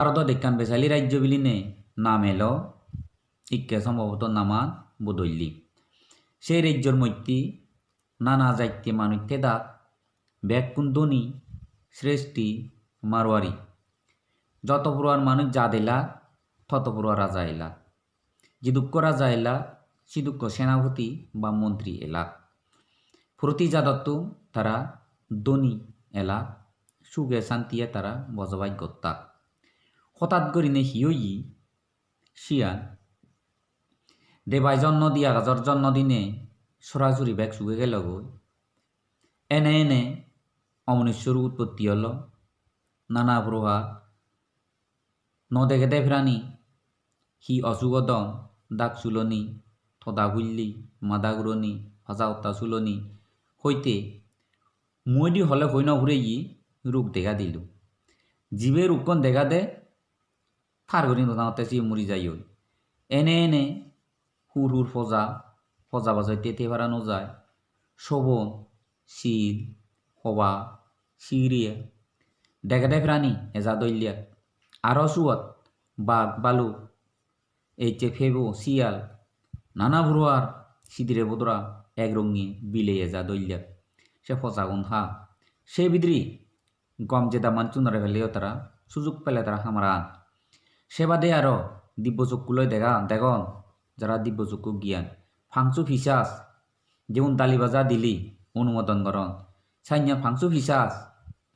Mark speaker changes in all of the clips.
Speaker 1: ভারতত একখান বেচালি রাজ্য নাম এলো। ইকে সম্ভবত নামান বদল্লি সেই রাজ্যর মধ্যে নানা জাতীয় মানুষ তেদাত ব্যাকুন ধনী শ্রেষ্ঠী মারোয়ারি যত পুরার মানুষ যা দিলা তত পুরা রাজা এলা। যিদুক্ষ রাজা এলা, সিদুক্ষ সেনাপতি বা মন্ত্রী এলা। প্রতি যাদত্ত তারা ধনী এলা। সুখে শান্তিয়ে তারা বজবাই গত্তা। হঠাৎ করিনে হিয়ই শিয়ান দেবাই জন্ম দিয়া গাজর জন্মদিনে সরাসরি ব্যাগ সুখে গেল গই এনে এনে অমনেশ্বর উৎপত্তি হল। নানা প্রহার নদেগে দেভরানি হি অসুগদম দাগ চুলনি, থদা গুল্লি মাদা গুরনি ভাজা উত্তা চুলনি। হইতে মইডি হলে হই নঘুরে ই রোগ দেখা দিল। জীবে রূপকন দেখা দে ফার করি নদাতে সি মরি যাই ওই এনে এনে হুর হুর ফজা ফজা বাজাই তেতে ফারানো যায় শোভন শিল হবা দেখা দে প্রাণী এজা দৈলিয়া আরও সুয়াত বাঘ বালু এই যে ফেবো শিয়াল নানা বুড়োয়ার সিদিরে বদরা এক রঙি বিলে এজা দৈলিয়া সে ফসাগুন হা সে বিদ্রি গম যে দামান চুনারে ফেলেও তারা সুযোগ পেলে তারা হামারান সে বাদে আরও দিব্যচক্ষুলৈ দেখা দেখন যারা দিব্যচক্ষু জ্ঞান। ফাংচু ফিসাস যেমন দালিবাজা দিলি, অনুমোদন করন সাইnya ফাংচু ফিসাস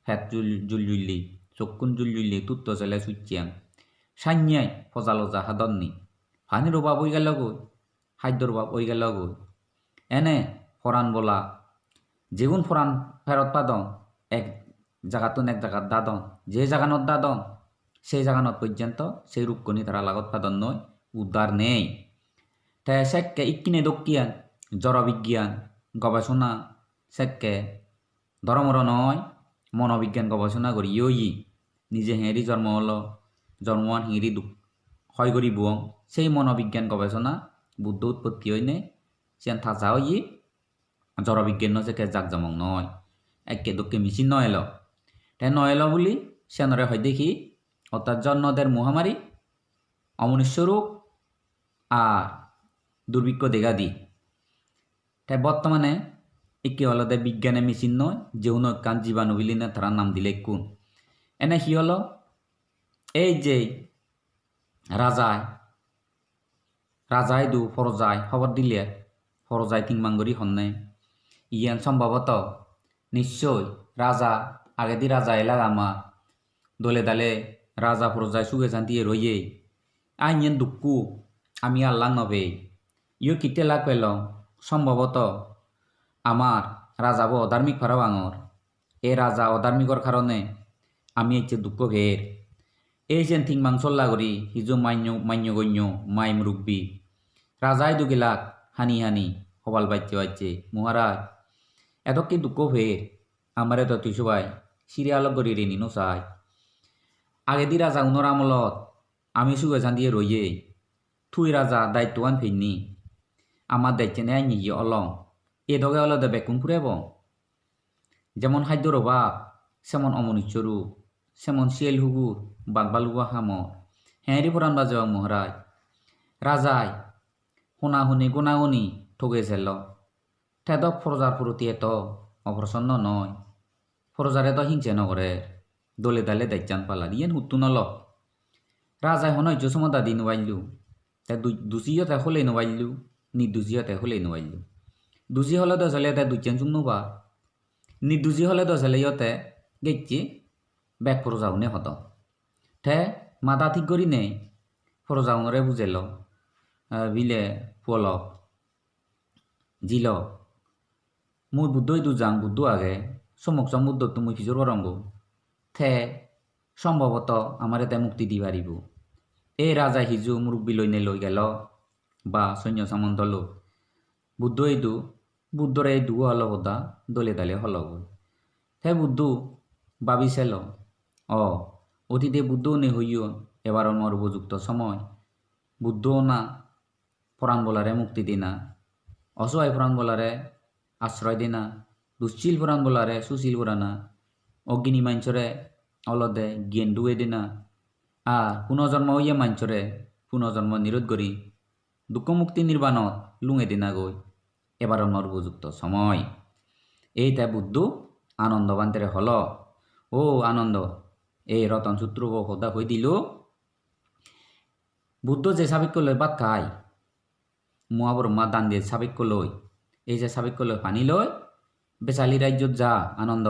Speaker 1: ফেট জুল জুল জুল্লি চক্ষুন জুল জুল্লি তুত্ত চেলে সুচ্চিয়াং সাইnyai ফজালজা হাদননি পানির অভাব হয়ে গেল গই খাদ্যর অভাব হয়ে গেল গই এনে ফরান বলা, যেগুন ফরান ফেরত পাদন এক জাগাতুন এক জাগাত দাদন যে জাগানত দাদন সেই জাগানত পৰ্যন্ত সেই ৰোগকণি তাৰ লগত পাদন উদ্ধাৰ নেই। তে চেকে ইকিনে দক্ষিয়ান জড়বিজ্ঞান গৱেষণা। চেককে ধৰ্মৰ নহয় মনোবিজ্ঞান গৱেষণা কৰি ই নিজে হেৰি জন্ম হ'ল জন্মান হেৰি হয় কৰি বুৱং। সেই মনোবিজ্ঞান গৱেষণা বুদ্ধ উৎপত্তি হয়নে চেন থাচা হয় জড়বিজ্ঞানৰ চেকে জাক জমং নহয়। একে দুখে মিচিন নহ'লে। তে নহ'লে বুলি চেনৰে হয় দেখি অর্থাৎ জন্মদের মহামারী অমনীশ্বরূপ আর দুর্ভিক্ষ দেখা দি তাই বর্তমানে একে হলদে বিজ্ঞানে মেচিন নয় যেউন কান জীবাণু বিলি না তারা নাম দিলে কোন। এনে কি হলো? এই যে রাজায় রাজায় দু ফরজায় খবর দিলে, ফরজায় তিনমাঙ্গরি হন্নে। ইয়ান সম্ভবত নিশ্চয় রাজা, আগে দি রাজা এলাক আমার দলে দালে রাজা ফরজায় সুগে শান্তিয়ে রইয়ে আইন দুঃখু, আমি আল্লাহ নবে। ইয়ে কিতে লাগ পেল? সম্ভবত আমার রাজা বো অধার্মিক ফারাও আঙর। এ রাজা অধার্মিকর কারণে আমি হচ্ছে দুঃখ ঘের। এই যেন থিং মাংসল্লা করি হিজো মান্য মান্য গণ্য মাই মুরব্বী রাজাই দুগিলাক হানি হানি, হবাল বাইচ্ছে বাইচ্ছে মহারাজ এত কি দুঃখ ফের আমার এত তুই সবাই সিরিয়াল করি রে নিনো চাই আগে দি রাজা উনর আমলত। আমি সুগে দিয়ে রইয়ে থুই রাজা দায়িত্ববান ফিরনি আমার দায়িত্ব নেয় নিয়ে অলং। এ দগে অলদে বেকুন ফুরেব যেমন খাদ্যর অভাব সেমন অমনিচ্ছরু সেমন শিয়েল হুগুর বাগবালুয়া হামর হেঁরি ফরান বাজে মহারাজ রাজাই শুনা শুনি গুণাগুণি ঠগেছিল ঠেদক ফরজার প্রতি এত অপ্রসন্ন নয়। ফরজারে তো হিংসে নগরে দলে দালে দায়িত্বান পালা। দিয়ে হুত্তু নল। রাজাই হনৈয সমদা দি নবাইলু তে দুচিও তে হলে নবাইলু নি দুচিও তে হলে নবাইলু দুচি হলে তো চলে তে দুচেন চুম নবা নি দুচি হলে তো চলে ইয়তে গেছি ব্যাগ ফরজাউনে হত। ঠে, মাথা ঠিক করি নেই। ফরজাউনরে বুঝেল বিলে পলক জিল। মুই বুদ্ধই দুজাং বুদ্ধ আগে। সমক বুদ্ধ তুমি ফিজর রঙ্গ থে, সম্ভবত আমার এতে মুক্তি দি পারিব এই রাজা সিজু মুরব্বী লইনে লৈ গেল, বা সৈন্য সামন্ত লো বুদ্ধ এইদু, বুদ্ধরে এই দু হল হদা দলে দালে হল হে বুদ্ধ ভাবিছিল অ, অতীতে বুদ্ধ নে হইও এবার আমার উপযুক্ত সময়। বুদ্ধ না প্রাণ বলারে মুক্তি দিনা। অসহায় প্রাণ বলারে আশ্রয় দিনা। দুশ্চিল প্রাণ বলারে সুশীল পুরানা অগ্নি মাঞ্চরে অলদে জ্ঞান ডুয়ে দিনা। আর পুনর্জন্ম হইয়া মাঞ্চরে পুনর্জন্ম নিরোধ করি দুঃখ মুক্তি নির্বাণত লুঙে দিনা গই এবার অন্যর উপযুক্ত সময় এইটা বুদ্ধ আনন্দবান্তেরে হল ও আনন্দ, এই রতন সূত্র সদা হই দিল। বুদ্ধ যে সাবিক্য লই বাদ খায় মহাবর মা দান দিয়ে সাবিক্য লই এই যে সাবিক্য লই পানি লই বেচালি রাজ্যত যা, আনন্দ।